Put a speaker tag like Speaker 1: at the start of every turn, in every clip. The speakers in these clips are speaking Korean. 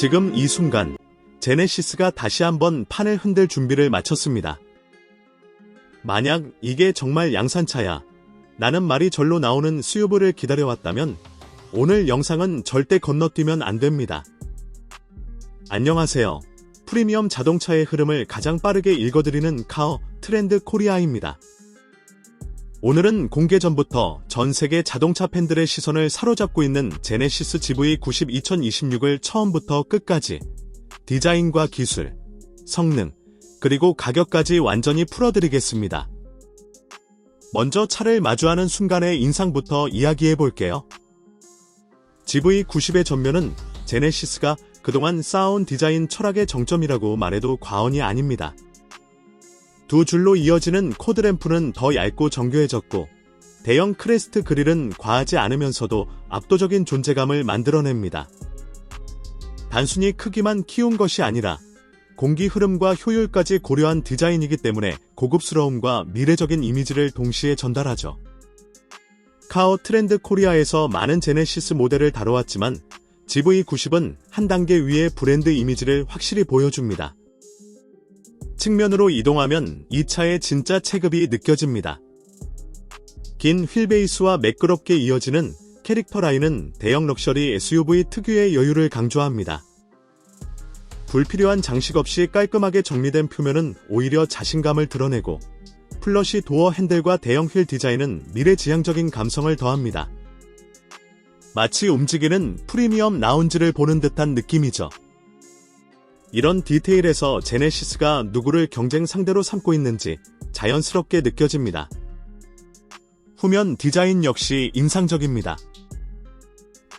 Speaker 1: 지금 이 순간 제네시스가 다시 한번 판을 흔들 준비를 마쳤습니다. 만약 이게 정말 양산차야 나는 말이 절로 나오는 수요부를 기다려왔다면 오늘 영상은 절대 건너뛰면 안 됩니다. 안녕하세요. 프리미엄 자동차의 흐름을 가장 빠르게 읽어드리는 카어 트렌드 코리아입니다. 오늘은 공개 전부터 전 세계 자동차 팬들의 시선을 사로잡고 있는 제네시스 GV90 2026을 처음부터 끝까지 디자인과 기술, 성능, 그리고 가격까지 완전히 풀어드리겠습니다. 먼저 차를 마주하는 순간의 인상부터 이야기해 볼게요. GV90의 전면은 제네시스가 그동안 쌓아온 디자인 철학의 정점이라고 말해도 과언이 아닙니다. 두 줄로 이어지는 코드램프는 더 얇고 정교해졌고 대형 크레스트 그릴은 과하지 않으면서도 압도적인 존재감을 만들어냅니다. 단순히 크기만 키운 것이 아니라 공기 흐름과 효율까지 고려한 디자인이기 때문에 고급스러움과 미래적인 이미지를 동시에 전달하죠. 카오 트렌드 코리아에서 많은 제네시스 모델을 다뤄왔지만 GV90은 한 단계 위의 브랜드 이미지를 확실히 보여줍니다. 측면으로 이동하면 이 차의 진짜 체급이 느껴집니다. 긴 휠베이스와 매끄럽게 이어지는 캐릭터 라인은 대형 럭셔리 SUV 특유의 여유를 강조합니다. 불필요한 장식 없이 깔끔하게 정리된 표면은 오히려 자신감을 드러내고 플러시 도어 핸들과 대형 휠 디자인은 미래지향적인 감성을 더합니다. 마치 움직이는 프리미엄 라운지를 보는 듯한 느낌이죠. 이런 디테일에서 제네시스가 누구를 경쟁 상대로 삼고 있는지 자연스럽게 느껴집니다. 후면 디자인 역시 인상적입니다.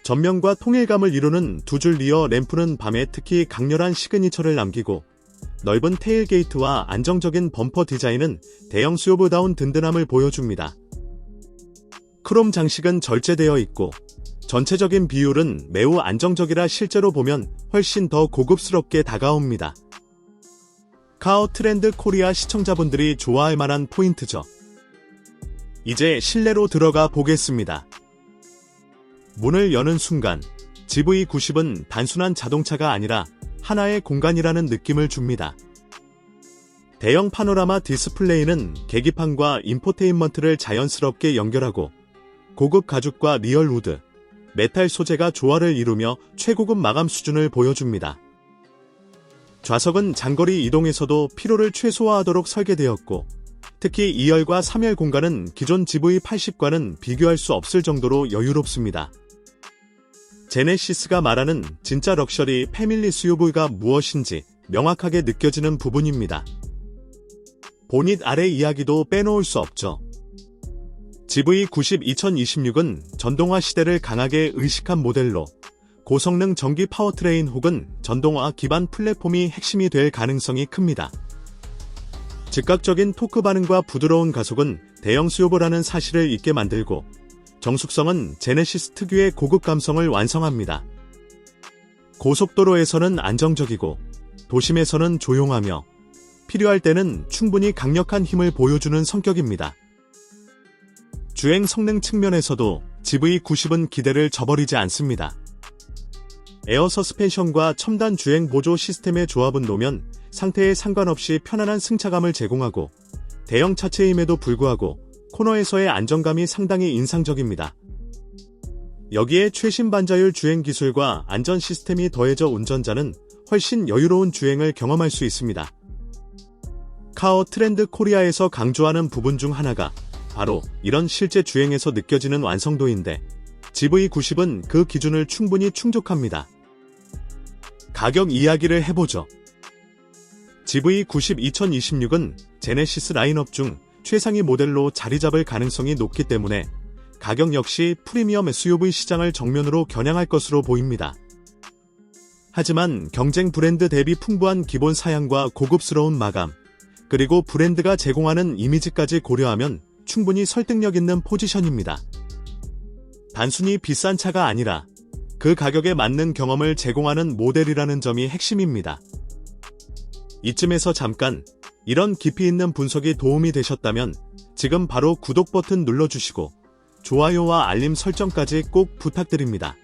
Speaker 1: 전면과 통일감을 이루는 두 줄 리어 램프는 밤에 특히 강렬한 시그니처를 남기고 넓은 테일게이트와 안정적인 범퍼 디자인은 대형 수요보다운 든든함을 보여줍니다. 크롬 장식은 절제되어 있고 전체적인 비율은 매우 안정적이라 실제로 보면 훨씬 더 고급스럽게 다가옵니다. 카오 트렌드 코리아 시청자분들이 좋아할 만한 포인트죠. 이제 실내로 들어가 보겠습니다. 문을 여는 순간 GV90은 단순한 자동차가 아니라 하나의 공간이라는 느낌을 줍니다. 대형 파노라마 디스플레이는 계기판과 인포테인먼트를 자연스럽게 연결하고 고급 가죽과 리얼 우드, 메탈 소재가 조화를 이루며 최고급 마감 수준을 보여줍니다. 좌석은 장거리 이동에서도 피로를 최소화하도록 설계되었고 특히 2열과 3열 공간은 기존 GV80과는 비교할 수 없을 정도로 여유롭습니다. 제네시스가 말하는 진짜 럭셔리 패밀리 SUV가 무엇인지 명확하게 느껴지는 부분입니다. 보닛 아래 이야기도 빼놓을 수 없죠. GV90 2026은 전동화 시대를 강하게 의식한 모델로 고성능 전기 파워트레인 혹은 전동화 기반 플랫폼이 핵심이 될 가능성이 큽니다. 즉각적인 토크 반응과 부드러운 가속은 대형 수요보라는 사실을 잊게 만들고 정숙성은 제네시스 특유의 고급 감성을 완성합니다. 고속도로에서는 안정적이고 도심에서는 조용하며 필요할 때는 충분히 강력한 힘을 보여주는 성격입니다. 주행 성능 측면에서도 GV90은 기대를 저버리지 않습니다. 에어 서스펜션과 첨단 주행 보조 시스템의 조합은 노면 상태에 상관없이 편안한 승차감을 제공하고 대형 차체임에도 불구하고 코너에서의 안정감이 상당히 인상적입니다. 여기에 최신 반자율 주행 기술과 안전 시스템이 더해져 운전자는 훨씬 여유로운 주행을 경험할 수 있습니다. 카오 트렌드 코리아에서 강조하는 부분 중 하나가 바로 이런 실제 주행에서 느껴지는 완성도인데 GV90은 그 기준을 충분히 충족합니다. 가격 이야기를 해보죠. GV90 2026은 제네시스 라인업 중 최상위 모델로 자리 잡을 가능성이 높기 때문에 가격 역시 프리미엄 SUV 시장을 정면으로 겨냥할 것으로 보입니다. 하지만 경쟁 브랜드 대비 풍부한 기본 사양과 고급스러운 마감, 그리고 브랜드가 제공하는 이미지까지 고려하면 충분히 설득력 있는 포지션입니다. 단순히 비싼 차가 아니라 그 가격에 맞는 경험을 제공하는 모델이라는 점이 핵심입니다. 이쯤에서 잠깐 이런 깊이 있는 분석이 도움이 되셨다면 지금 바로 구독 버튼 눌러주시고 좋아요와 알림 설정까지 꼭 부탁드립니다.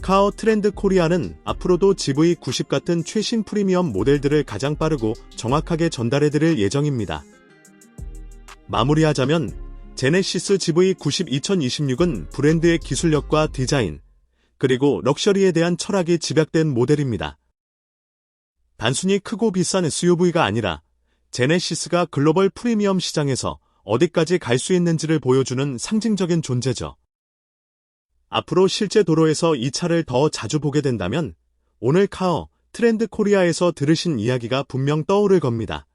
Speaker 1: 카어 트렌드 코리아는 앞으로도 GV90 같은 최신 프리미엄 모델들을 가장 빠르고 정확하게 전달해드릴 예정입니다. 마무리하자면 제네시스 GV90 2026은 브랜드의 기술력과 디자인, 그리고 럭셔리에 대한 철학이 집약된 모델입니다. 단순히 크고 비싼 SUV가 아니라 제네시스가 글로벌 프리미엄 시장에서 어디까지 갈 수 있는지를 보여주는 상징적인 존재죠. 앞으로 실제 도로에서 이 차를 더 자주 보게 된다면 오늘 카어 트렌드 코리아에서 들으신 이야기가 분명 떠오를 겁니다.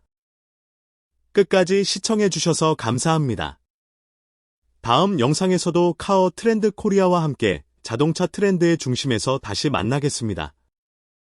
Speaker 1: 끝까지 시청해주셔서 감사합니다. 다음 영상에서도 카어 트렌드 코리아와 함께 자동차 트렌드의 중심에서 다시 만나겠습니다.